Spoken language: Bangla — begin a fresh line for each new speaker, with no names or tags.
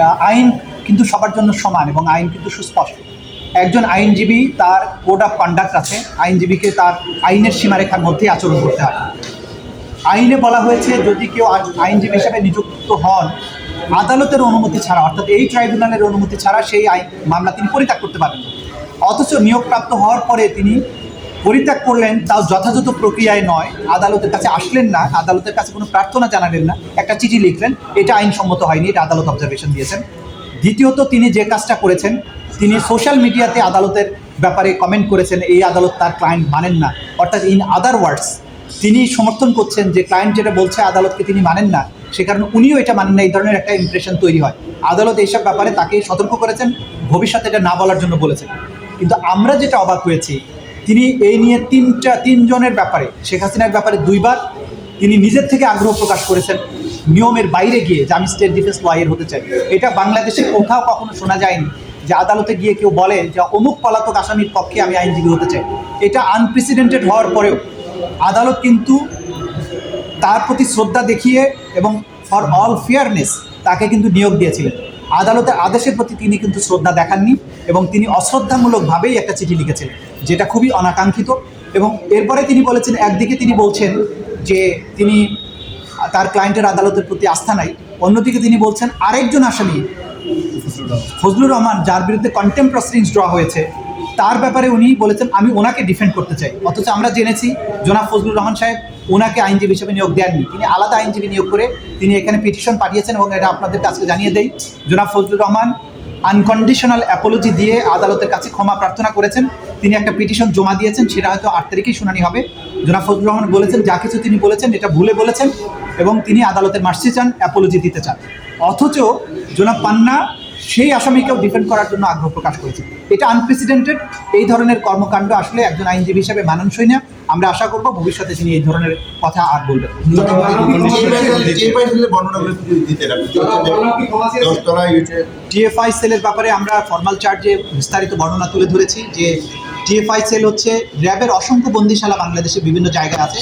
আইন কিন্তু সবার জন্য সমান এবং আইন কিন্তু সুস্পষ্ট একজন আইনজীবী তার কোড অফ কন্ডাক্ট আছে, আইনজীবীকে তার আইনের সীমারেখার মধ্যেই আচরণ করতে হয় আইনে বলা হয়েছে, যদি কেউ আইন- আইনজীবী হিসেবে নিযুক্ত হন, আদালতের অনুমতি ছাড়া, অর্থাৎ এই ট্রাইব্যুনালের অনুমতি ছাড়া সেই আইন, মামলা তিনি পরিত্যাগ করতে পারবেন না। অথচ নিয়োগপ্রাপ্ত হওয়ার পরে তিনি পরিত্যাগ করলেন, তাও যথাযথ প্রক্রিয়ায় নয়। আদালতের কাছে আসলেন না, আদালতের কাছে কোনো প্রার্থনা জানালেন না। একটা চিঠি লিখলেন, এটা আইনসম্মত হয়নি, এটা আদালত অবজারভেশন দিয়েছেন। দ্বিতীয়ত, তিনি যে কাজটা করেছেন, তিনি সোশ্যাল মিডিয়াতে আদালতের ব্যাপারে কমেন্ট করেছেন, এই আদালত তার ক্লায়েন্ট মানেন না। অর্থাৎ ইন আদার ওয়ার্ডস তিনি সমর্থন করছেন যে ক্লায়েন্ট যেটা বলছে, আদালতকে তিনি মানেন না। সে কারণে উনিও এটা মানেন না, এই ধরনের একটা ইমপ্রেশন তৈরি হয়। আদালত এইসব ব্যাপারে তাকে সতর্ক করেছেন, ভবিষ্যতে এটা না বলার জন্য বলেছেন। কিন্তু আমরা যেটা অবাক হয়েছি তিনি এই নিয়ে তিনটা, তিনজনের ব্যাপারে, শেখ হাসিনার ব্যাপারে দুইবার তিনি নিজের থেকে আগ্রহ প্রকাশ করেছেন নিয়মের বাইরে গিয়ে যে আমি স্টেট ডিফেন্স লয়ার হতে চাই। এটা বাংলাদেশে কোথাও কখনো শোনা যায়নি যে আদালতে গিয়ে কেউ বলে যে অমুক পলাতক আসামির পক্ষে আমি আইনজীবী হতে চাই। এটা আনপ্রেসিডেন্টেড হওয়ার পরেও আদালত কিন্তু তার প্রতি শ্রদ্ধা দেখিয়ে এবং ফর অল ফেয়ারনেস তাকে কিন্তু নিয়োগ দিয়েছিলেন। আদালতের আদেশের প্রতি তিনি কিন্তু শ্রদ্ধা দেখাননি এবং তিনি অশ্রদ্ধামূলকভাবেই একটা চিঠি লিখেছেন, যেটা খুবই অনাকাঙ্ক্ষিত এবং এরপরে তিনি বলেছেন, একদিকে তিনি বলছেন যে তিনি তার ক্লায়েন্টের আদালতের প্রতি আস্থা নাই, অন্যদিকে তিনি বলছেন, আরেকজন আসামি ফজলুর রহমান, যার বিরুদ্ধে কন্টেম্প প্রসিডিংস ড্র হয়েছে তার ব্যাপারে উনি বলেছেন, আমি ওনাকে ডিফেন্ড করতে চাই। অথচ আমরা জেনেছি জনাব ফজলুর রহমান সাহেব ওনাকে আইনজীবী হিসেবে নিয়োগ দেননি। তিনি আলাদা আইনজীবী নিয়োগ করে তিনি এখানে পিটিশন পাঠিয়েছেন এবং এটা আপনাদের কাছে জানিয়ে দেই। জনাব ফজলুর রহমান আনকন্ডিশনাল অ্যাপোলজি দিয়ে আদালতের কাছে ক্ষমা প্রার্থনা করেছেন। তিনি একটা পিটিশন জমা দিয়েছেন, সেটা হয়তো আট তারিখেই শুনানি হবে। জনাব ফজলুর রহমান বলেছেন, যা কিছু তিনি বলেছেন, এটা ভুলে বলেছেন এবং তিনি আদালতের মার্সি চান অ্যাপোলজি দিতে চান। অথচ জনাব পান্না সেই আসামিকেও ডিফেন্ড করার জন্য আগ্রহ প্রকাশ করেছে এটা আনপ্রেসিডেন্টেড এই ধরনের কর্মকাণ্ড আসলে একজন আইনজীবী হিসেবে মানানসই না আমরা আশা করব ভবিষ্যতে তিনি এই ধরনের কথা আর বলবেন টিএফআই সেলের ব্যাপারে আমরা ফর্মাল চার্জে বিস্তারিত বর্ণনা তুলে ধরেছি যে টিএফআই সেল হচ্ছে র্যাবের অসংখ্য বন্দিশালা বাংলাদেশে বিভিন্ন জায়গায় আছে